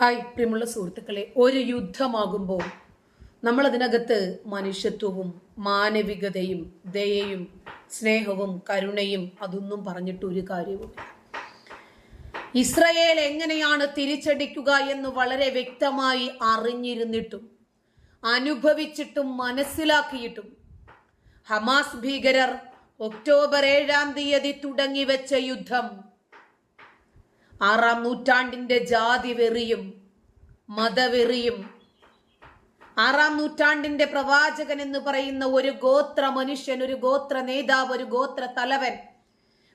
Hi പ്രിയമുള്ള സുഹൃത്തുക്കളെ ഒരു യുദ്ധമാകുമ്പോൾ നമ്മളതിനകത്ത് മനുഷ്യത്വവും മാനവികതയും ദയയും സ്നേഹവും കരുണയും അതൊന്നും പറഞ്ഞിട്ട് ഒരു കാര്യവുമില്ല. ഇസ്രയേൽ എങ്ങനെയാണ് തിരിച്ചടിക്കുക എന്ന് വളരെ വ്യക്തമായി അറിഞ്ഞിരുന്നിട്ടും അനുഭവിച്ചിട്ടും മനസ്സിലാക്കിയിട്ടും ഹമാസ് ഭീകരർ ഒക്ടോബർ ഏഴാം തീയതി തുടങ്ങി വെച്ച യുദ്ധം ആറാം നൂറ്റാണ്ടിന്റെ ജാതി വെറിയും മതവെറിയും. ആറാം നൂറ്റാണ്ടിന്റെ പ്രവാചകൻ എന്ന് പറയുന്ന ഒരു ഗോത്ര മനുഷ്യൻ ഒരു ഗോത്ര നേതാവ് ഒരു ഗോത്ര തലവൻ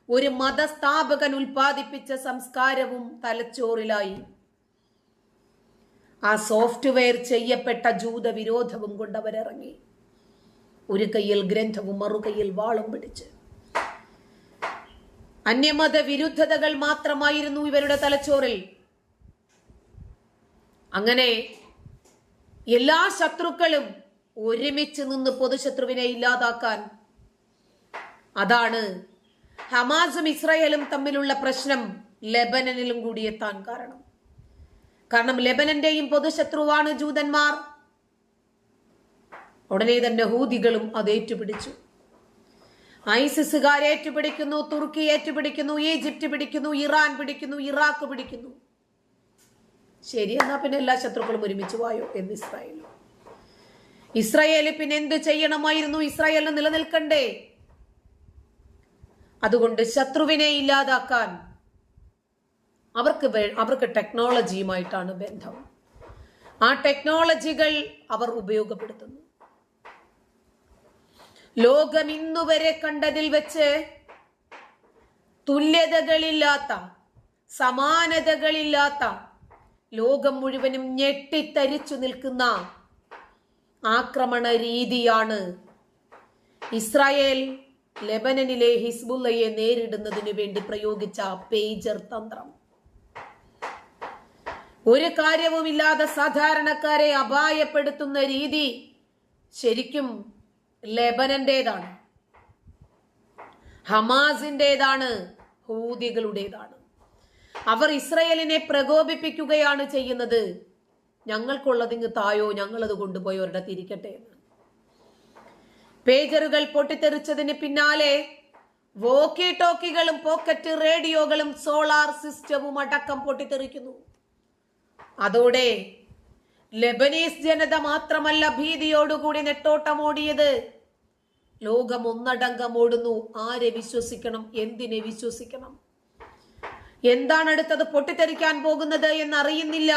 ഒരു മതസ്ഥാപകൻ ഉൽപ്പാദിപ്പിച്ച സംസ്കാരവും തലച്ചോറിലായി. ആ സോഫ്റ്റ്വെയർ ചെയ്യപ്പെട്ട ജൂത വിരോധവും കൊണ്ട് അവരിറങ്ങി. ഒരു കയ്യിൽ ഗ്രന്ഥവും മറുകയ്യിൽ വാളും പിടിച്ച്. അന്യമത വിരുദ്ധതകൾ മാത്രമായിരുന്നു ഇവരുടെ തലച്ചോറിൽ. അങ്ങനെ എല്ലാ ശത്രുക്കളും ഒരുമിച്ച് നിന്ന് പൊതുശത്രുവിനെ ഇല്ലാതാക്കാൻ അതാണ് ഹമാസും ഇസ്രായേലും തമ്മിലുള്ള പ്രശ്നം ലെബനനിലും കൂടി എത്താൻ കാരണം. കാരണം ലെബനന്റെയും പൊതുശത്രുവാണ് ജൂതന്മാർ. ഉടനെ തന്നെ ഹൂതികളും അത് ഏറ്റുപിടിച്ചു. ഐസിസുകാർ ഏറ്റുപിടിക്കുന്നു തുർക്കി ഏറ്റുപിടിക്കുന്നു ഈജിപ്റ്റ് പിടിക്കുന്നു ഇറാൻ പിടിക്കുന്നു ഇറാഖ് പിടിക്കുന്നു. ശരി എന്നാ പിന്നെ എല്ലാ ശത്രുക്കളും ഒരുമിച്ച് വായോ എന്ന് ഇസ്രായേൽ ഇസ്രായേലി പിന്നെ എന്ത് ചെയ്യണമായിരുന്നു? ഇസ്രായേലിന് നിലനിൽക്കണ്ടേ? അതുകൊണ്ട് ശത്രുവിനെ ഇല്ലാതാക്കാൻ അവർക്ക് അവർക്ക് ടെക്നോളജിയുമായിട്ടാണ് ബന്ധം. ആ ടെക്നോളജികൾ അവർ ഉപയോഗപ്പെടുത്തുന്നു. ലോകം ഇന്നുവരെ കണ്ടതിൽ വെച്ച് തുല്യതകളില്ലാത്ത സമാനതകളില്ലാത്ത ലോകം മുഴുവനും ഞെട്ടിത്തരിച്ചു നിൽക്കുന്ന ആക്രമണ രീതിയാണ് ഇസ്രായേൽ ലെബനനിലെ ഹിസ്ബുല്ലയെ നേരിടുന്നതിനു വേണ്ടി പ്രയോഗിച്ച പേജർ തന്ത്രം. ഒരു കാര്യവുമില്ലാതെ സാധാരണക്കാരെ അപായപ്പെടുത്തുന്ന രീതി ശരിക്കും ലെബനന്റേതാണ്. ഹമാസിന്റേതാണ്. ഹൂതികളുടേതാണ്. അവർ ഇസ്രയേലിനെ പ്രകോപിപ്പിക്കുകയാണ് ചെയ്യുന്നത്. ഞങ്ങൾക്കുള്ളതിങ്ങ് തായോ ഞങ്ങളത് കൊണ്ടുപോയി അവരുടെ തിരിക്കട്ടെ എന്ന്. പേജറുകൾ പൊട്ടിത്തെറിച്ചതിന് പിന്നാലെ വോക്കി ടോക്കികളും പോക്കറ്റ് റേഡിയോകളും സോളാർ സിസ്റ്റവും അടക്കം പൊട്ടിത്തെറിക്കുന്നു. അതോടെ ലെബനീസ് ജനത മാത്രമല്ല ഭീതിയോടുകൂടി നെട്ടോട്ടമോടിയത്. ലോകം ഒന്നടങ്കം ഓടുന്നു ആരെ വിശ്വസിക്കണം? എന്തിനെ വിശ്വസിക്കണം? എന്താണ് അടുത്തത്? പൊട്ടിത്തെറിക്കാൻ പോകുന്നത് എന്നറിയുന്നില്ല.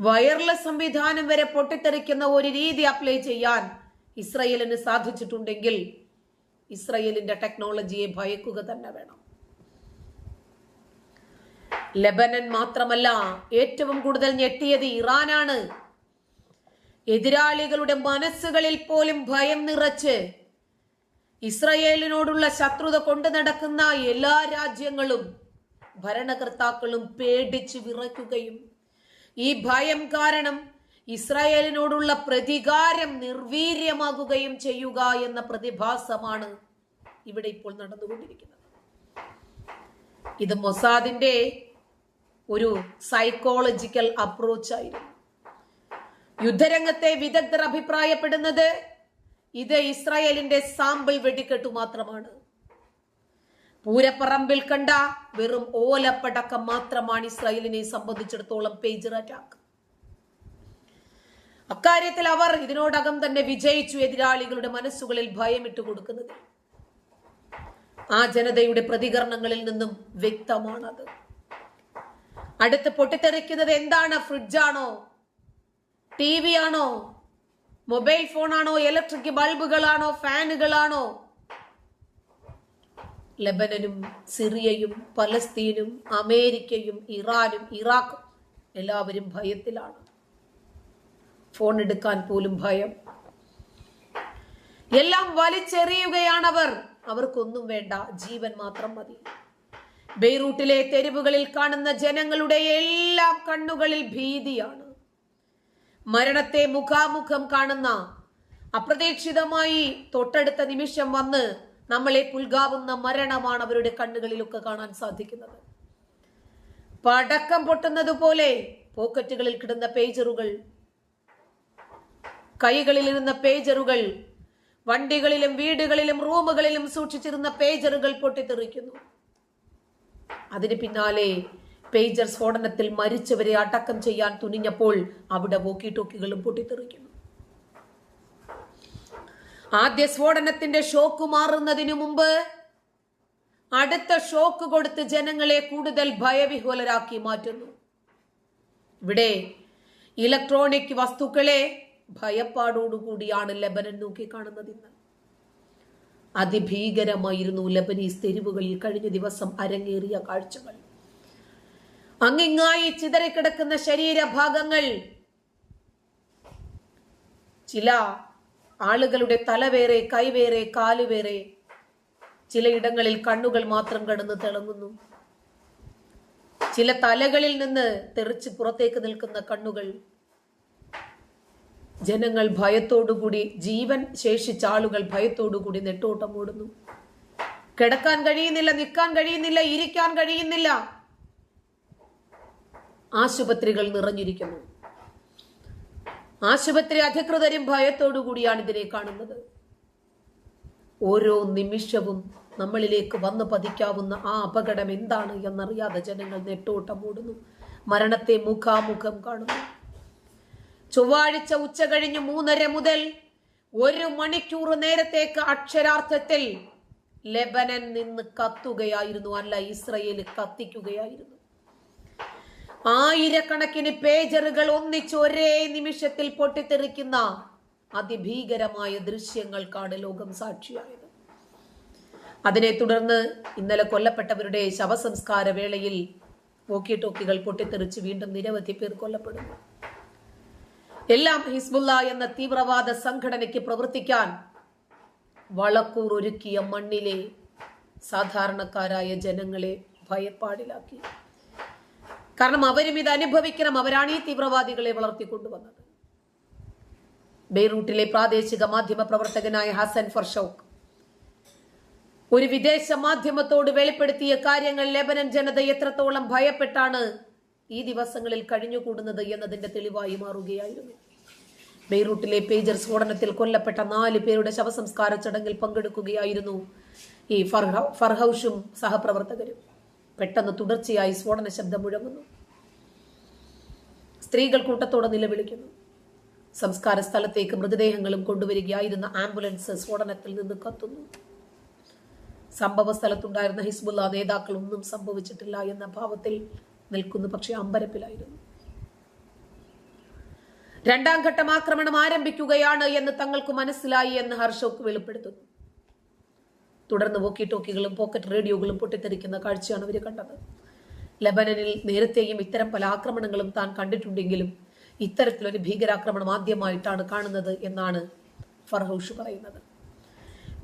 വയർലെസ് സംവിധാനം വരെ പൊട്ടിത്തെറിക്കുന്ന ഒരു രീതി അപ്ലൈ ചെയ്യാൻ ഇസ്രയേലിന് സാധിച്ചിട്ടുണ്ടെങ്കിൽ ഇസ്രയേലിന്റെ ടെക്നോളജിയെ ഭയക്കുക തന്നെ വേണം. ലെബനൻ മാത്രമല്ല ഏറ്റവും കൂടുതൽ ഞെട്ടിയത് ഇറാനാണ്. എതിരാളികളുടെ മനസ്സുകളിൽ പോലും ഭയം നിറച്ച് ഇസ്രയേലിനോടുള്ള ശത്രുത കൊണ്ടു നടക്കുന്ന എല്ലാ രാജ്യങ്ങളും ഭരണകർത്താക്കളും പേടിച്ച് വിറയ്ക്കുകയും ഈ ഭയം കാരണം ഇസ്രായേലിനോടുള്ള പ്രതികാരം നിർവീര്യമാകുകയും ചെയ്യുക എന്ന പ്രതിഭാസമാണ് ഇവിടെ ഇപ്പോൾ നടന്നുകൊണ്ടിരിക്കുന്നത്. ഇത് മൊസാദിന്റെ ഒരു സൈക്കോളജിക്കൽ അപ്രോച്ച് ആയിരുന്നു. യുദ്ധരംഗത്തെ വിദഗ്ധർ അഭിപ്രായപ്പെടുന്നത് ഇത് ഇസ്രായേലിന്റെ സാമ്പിൾ വെടിക്കെട്ടു മാത്രമാണ്. പൂരപ്പറമ്പിൽ കണ്ട വെറും ഓലപ്പടക്കം മാത്രമാണ് ഇസ്രായേലിനെ സംബന്ധിച്ചിടത്തോളം പേജർ അറ്റാക്ക് അക്കാര്യത്തിൽ അവർ ഇതിനോടകം തന്നെ വിജയിച്ചു എതിരാളികളുടെ മനസ്സുകളിൽ ഭയമിട്ട് കൊടുക്കുന്നത്. ആ ജനതയുടെ പ്രതികരണങ്ങളിൽ നിന്നും വ്യക്തമാണത്. അടുത്ത് പൊട്ടിത്തെറിക്കുന്നത് എന്താണ്? ഫ്രിഡ്ജാണോ ടി വി ആണോ മൊബൈൽ ഫോണാണോ? ഇലക്ട്രിക് ബൾബുകളാണോ? ഫാനുകളാണോ? ലബനനും സിറിയയും പലസ്തീനും അമേരിക്കയും ഇറാനും ഇറാഖും എല്ലാവരും ഭയത്തിലാണ്. ഫോൺ എടുക്കാൻ പോലും ഭയം. എല്ലാം വലിച്ചെറിയുകയാണവർ. അവർക്കൊന്നും വേണ്ട ജീവൻ മാത്രം മതി. ബെയ്റൂട്ടിലെ തെരുവുകളിൽ കാണുന്ന ജനങ്ങളുടെ എല്ലാം കണ്ണുകളിൽ ഭീതിയാണ്. മരണത്തെ മുഖാമുഖം കാണുന്ന അപ്രതീക്ഷിതമായി തൊട്ടടുത്ത നിമിഷം വന്ന് നമ്മളെ പുൽകാവുന്ന മരണമാണ് അവരുടെ കണ്ണുകളിലൊക്കെ കാണാൻ സാധിക്കുന്നത്. പടക്കം പൊട്ടുന്നത് പോലെ പോക്കറ്റുകളിൽ കിടന്ന പേജറുകൾ കൈകളിലിരുന്ന പേജറുകൾ വണ്ടികളിലും വീടുകളിലും റൂമുകളിലും സൂക്ഷിച്ചിരുന്ന പേജറുകൾ പൊട്ടിത്തെറിക്കുന്നു. അതിന് പിന്നാലെ പേജർ സ്ഫോടനത്തിൽ മരിച്ചവരെ അടക്കം ചെയ്യാൻ തുനിഞ്ഞപ്പോൾ അവിടെ വോക്കി ടോക്കികളും പൊട്ടിത്തെറിക്കുന്നു. ആദ്യ സ്ഫോടനത്തിന്റെ ഷോക്ക് മാറുന്നതിനു മുമ്പ് അടുത്ത ഷോക്ക് കൊടുത്ത് ജനങ്ങളെ കൂടുതൽ ഭയവിഹ്വലരാക്കി മാറ്റുന്നു. ഇവിടെ ഇലക്ട്രോണിക് വസ്തുക്കളെ ഭയപ്പാടോടുകൂടിയാണ് ലബനൻ നോക്കിക്കാണുന്നത് ഇന്ന്. അതിഭീകരമായിരുന്നു ലബനീസ് തെരുവുകളിൽ കഴിഞ്ഞ ദിവസം അരങ്ങേറിയ കാഴ്ചകൾ. അങ്ങിങ്ങായി ചിതറിക്കിടക്കുന്ന ശരീരഭാഗങ്ങൾ. ചില ആളുകളുടെ തലവേറെ കൈവേറെ കാലുവേറെ ചിലയിടങ്ങളിൽ കണ്ണുകൾ മാത്രം കടന്ന് തിളങ്ങുന്നു. ചില തലകളിൽ നിന്ന് തെറിച്ച് പുറത്തേക്ക് നിൽക്കുന്ന കണ്ണുകൾ. ജനങ്ങൾ ഭയത്തോടുകൂടി ജീവൻ ശേഷിച്ച ആളുകൾ ഭയത്തോടുകൂടി നെട്ടോട്ടം ഓടുന്നു കിടക്കാൻ കഴിയുന്നില്ല നിൽക്കാൻ കഴിയുന്നില്ല ഇരിക്കാൻ കഴിയുന്നില്ല. ആശുപത്രികൾ നിറഞ്ഞിരിക്കുന്നു. ആശുപത്രി അധികൃതരും ഭയത്തോടു കൂടിയാണ് ഇതിനെ കാണുന്നത്. ഓരോ നിമിഷവും നമ്മളിലേക്ക് വന്ന് പതിക്കാവുന്ന ആ അപകടം എന്താണ് എന്നറിയാതെ ജനങ്ങൾ നെട്ടോട്ടം ഓടുന്നു മരണത്തെ മുഖാമുഖം കാണുന്നു. ചൊവ്വാഴ്ച ഉച്ച കഴിഞ്ഞ് മൂന്നര മുതൽ ഒരു മണിക്കൂർ നേരത്തേക്ക് അക്ഷരാർത്ഥത്തിൽ ലെബനൻ നിന്ന് കത്തുകയായിരുന്നു. അല്ല ഇസ്രയേൽ കത്തിക്കുകയായിരുന്നു. ആയിരക്കണക്കിന് പേജറുകൾ ഒന്നിച്ച് ഒരേ നിമിഷത്തിൽ പൊട്ടിത്തെറിക്കുന്ന അതിഭീകരമായ ദൃശ്യങ്ങൾക്കാണ് ലോകം സാക്ഷിയായത്. അതിനെ തുടർന്ന് ഇന്നലെ കൊല്ലപ്പെട്ടവരുടെ ശവസംസ്കാര വേളയിൽ വോക്കി ടോക്കികൾ പൊട്ടിത്തെറിച്ച് വീണ്ടും നിരവധി പേർ കൊല്ലപ്പെടുന്നു. എല്ലാം ഹിസ്ബുല്ല എന്ന തീവ്രവാദ സംഘടനയ്ക്ക് പ്രവർത്തിക്കാൻ വളക്കൂർ ഒരുക്കിയ മണ്ണിലെ സാധാരണക്കാരായ ജനങ്ങളെ ഭയപ്പാടിലാക്കി. കാരണം അവരും ഇത് അനുഭവിക്കണം. അവരാണ് ഈ തീവ്രവാദികളെ വളർത്തിക്കൊണ്ടുവന്നത്. ബെയ്റൂട്ടിലെ പ്രാദേശിക മാധ്യമ പ്രവർത്തകനായ ഹസൻ ഫർഷോക്ക് ഒരു വിദേശ മാധ്യമത്തോട് വെളിപ്പെടുത്തിയ കാര്യങ്ങൾ ലെബനൻ ജനത എത്രത്തോളം ഭയപ്പെട്ടാണ് ഈ ദിവസങ്ങളിൽ കഴിഞ്ഞുകൂടുന്നത് എന്നതിന്റെ തെളിവായി മാറുകയായിരുന്നു. ബെയ്റൂട്ടിലെ പേജർ സ്ഫോടനത്തിൽ കൊല്ലപ്പെട്ട നാല് പേരുടെ ശവസംസ്കാര ചടങ്ങിൽ പങ്കെടുക്കുകയായിരുന്നു ഈ ഫർഹ- ഫർഹൌഷും സഹപ്രവർത്തകരും. പെട്ടെന്ന് തുടർച്ചയായി സ്ഫോടന ശബ്ദം മുഴങ്ങുന്നു. സ്ത്രീകൾ കൂട്ടത്തോടെ നിലവിളിക്കുന്നു. സംസ്കാര സ്ഥലത്തേക്ക് മൃതദേഹങ്ങളും കൊണ്ടുവരികയായിരുന്ന ആംബുലൻസ് സ്ഫോടനത്തിൽ നിന്ന് കത്തുന്നു. സംഭവ സ്ഥലത്തുണ്ടായിരുന്ന ഹിസ്ബുല്ല നേതാക്കൾ ഒന്നും സംഭവിച്ചിട്ടില്ല എന്ന ഭാവത്തിൽ നിൽക്കുന്നു. പക്ഷേ അമ്പരപ്പിലായിരുന്നു. രണ്ടാം ഘട്ടം ആക്രമണം ആരംഭിക്കുകയാണ് എന്ന് തങ്ങൾക്ക് മനസ്സിലായി എന്ന് ഹർഷോക്ക് വെളിപ്പെടുത്തുന്നു. തുടർന്ന് വോക്കി ടോക്കികളും പോക്കറ്റ് റേഡിയോകളും പൊട്ടിത്തെറിക്കുന്ന കാഴ്ചയാണ് ഇവർ കണ്ടത്. ലബനനിൽ നേരത്തെയും ഇത്തരം പല ആക്രമണങ്ങളും താൻ കണ്ടിട്ടുണ്ടെങ്കിലും ഇത്തരത്തിലൊരു ഭീകരാക്രമണം ആദ്യമായിട്ടാണ് കാണുന്നത് എന്നാണ് ഫർഹൌഷ് പറയുന്നത്.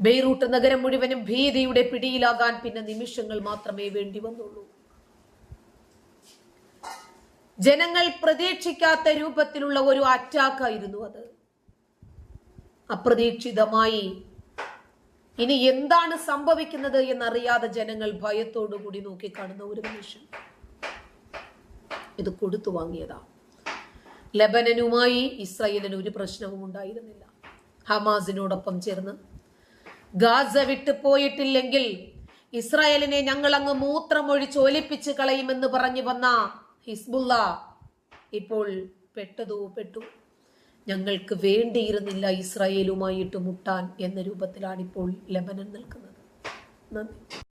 ബെയ്റൂട്ട് നഗരം മുഴുവനും ഭീതിയുടെ പിടിയിലാകാൻ പിന്നെ നിമിഷങ്ങൾ മാത്രമേ വേണ്ടി വന്നുള്ളൂ. ജനങ്ങൾ പ്രതീക്ഷിക്കാത്ത രൂപത്തിലുള്ള ഒരു അറ്റാക്കായിരുന്നു അത്. അപ്രതീക്ഷിതമായി ഇനി എന്താണ് സംഭവിക്കുന്നത് എന്നറിയാതെ ജനങ്ങൾ ഭയത്തോടു കൂടി നോക്കി നോക്കിക്കാണുന്ന ഒരു നിമിഷം. ഇത് കൊടുത്തു വാങ്ങിയതാ. ലബനനുമായി ഇസ്രയേലിന് ഒരു പ്രശ്നവും ഉണ്ടായിരുന്നില്ല. ഹമാസിനോടൊപ്പം ചേർന്ന് ഗാസ വിട്ടു പോയിട്ടില്ലെങ്കിൽ ഇസ്രായേലിനെ ഞങ്ങൾ അങ്ങ് മൂത്രമൊഴിച്ച് ഒലിപ്പിച്ച് കളയുമെന്ന് പറഞ്ഞു വന്ന ഹിസ്ബുള്ള ഇപ്പോൾ പെട്ടതോ പെട്ടു. ഞങ്ങൾക്ക് വേണ്ടിയിരുന്നില്ല ഇസ്രായേലുമായിട്ട് മുട്ടാൻ എന്ന രൂപത്തിലാണ് ഇപ്പോൾ ലബനൻ നിൽക്കുന്നത്. നന്ദി.